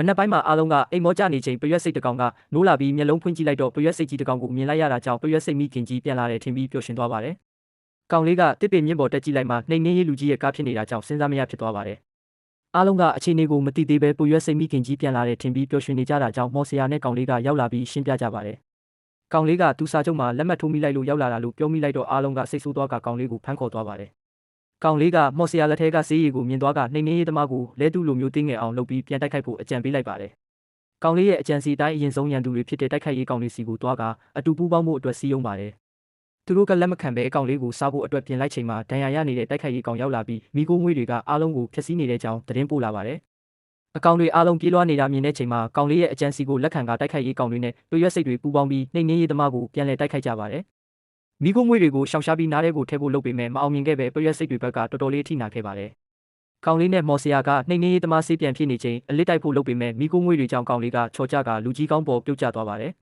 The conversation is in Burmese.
မနက်ပိုင်းမှာအားလုံးကအိမ်မောကြနေချိန်ပရွက်စိတ်တစ်ကောင်ကနိုးလာပြီးမျက်လုံးဖွင့်ကြည့်လိုက်တော့ပရွက်စိတ်ကြီးတစ်ကောင်ကိုမြင်လိုက်ရတာကြောင့်ပရွက်စိတ်မိခင်ကြီးပြန်လာတယ်ထင်ပြီးပျော်ရွှင်သွားပါတယ်။ကောင်လေးကတစ်ပင်မြင့်ပေါ်တက်ကြည့်လိုက်မှနှိမ်နှင်းရေးလူကြီးရဲ့ကားဖြစ်နေတာကြောင့်စဉ်းစားမရဖြစ်သွားပါတယ်။အားလုံးကအခြေအနေကိုမသိသေးပဲပရွက်စိတ်မိခင်ကြီးပြန်လာတယ်ထင်ပြီးပျော်ရွှင်နေကြတာကြောင့်မော်ဆရာနဲ့ကောင်လေးကရောက်လာပြီးရှင်းပြကြပါတယ်။ကောင်လေးကသူ့စာချုပ်မှာလက်မှတ်ထိုးမိလိုက်လို့ရောက်လာတာလို့ပြောမိလိုက်တော့အားလုံးကစိတ်ဆိုးသွားကကောင်လေးကိုဖမ်းခေါ်သွားပါတယ်။ ကောင်လေးကမော်ဆရာလက်ထဲကဆေးရည်ကိုမြင်သွားကနှိမ်နှင်းရေးသမားကိုလဲတူလိုမျိုးတင်းငယ်အောင်လုပ်ပြီးပြန်တိုက်ခိုက်ဖို့အကြံပေးလိုက်ပါတယ်။ကောင်လေးရဲ့အကြံစီတိုင်းအရင်ဆုံးရန်သူတွေဖြစ်တဲ့တိုက်ခိုက်ရေးကောင်လေးစီကိုတွားကအတူပူးပေါင်းမှုအတွက်စီးယုံပါတယ်။သူတို့ကလက်မခံပဲအကောင်လေးကိုစားဖို့အတွက်ပြင်လိုက်ချိန်မှာဒဏ်ရာရနေတဲ့တိုက်ခိုက်ရေးကောင်ရောက်လာပြီးမိကိုငွေတွေကအားလုံးကိုဖျက်ဆီးနေတဲ့ကြောင်းသတင်းပို့လာပါတယ်။အကောင်တွေအားလုံးပြေးလွှားနေတာမြင်တဲ့ချိန်မှာကောင်လေးရဲ့အကြံစီကိုလက်ခံကတိုက်ခိုက်ရေးကောင်တွေနဲ့တွေ့ရွက်စိတ်တွေပူးပေါင်းပြီးနှိမ်နှင်းရေးသမားကိုပြန်လည်တိုက်ခိုက်ကြပါတယ်။ မိကိုငွေတွေကိုရှောင်ရှားပြီးနားထဲကိုထည့်ဖို့လုပ်ပေမဲ့မအောင်မြင်ခဲ့ပဲတွေ့ရွက်စိတ်တွေဘက်ကတော်တော်လေးထိနာခဲ့ပါတယ်။ကောင်လေးနဲ့မော်ဆရာကနှိမ်နှင်းရေးသမားဆေးပြန်ဖြစ်နေချိန်အလစ်တိုက်ဖို့လုပ်ပေမဲ့မိကိုငွေတွေကြောင့်ကောင်လေးကချော်ကြကလူကြီးကောင်းပေါ်ပြုတ်ကျသွားပါတယ်